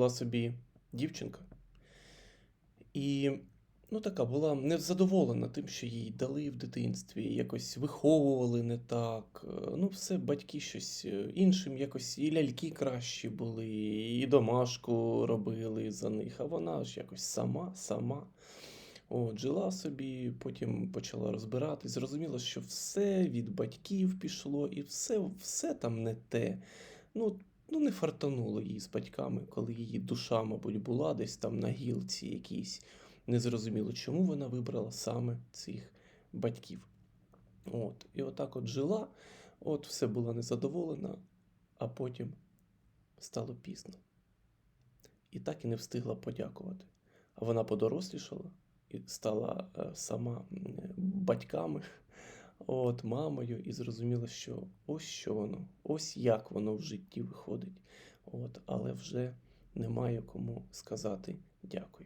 Була собі дівчинка, і ну, така була незадоволена тим, що їй дали в дитинстві, якось виховували не так. е, Ну, все, батьки щось е, іншим, якось і ляльки кращі були, і домашку робили за них, а вона ж якось сама, сама. От, жила собі, потім почала розбиратись, зрозуміла, що все від батьків пішло, і все, все там не те. Ну, ну, не фартануло їй з батьками, коли її душа, мабуть, була десь там на гілці якійсь. Незрозуміло, чому вона вибрала саме цих батьків. От, і отак от жила, от все була незадоволена, а потім стало пізно. І так і не встигла подякувати. А вона подорослішала і стала е, сама батьками, от, мамою, і зрозуміла, що ось що воно, ось як воно в житті виходить. От, але вже немає кому сказати дякую.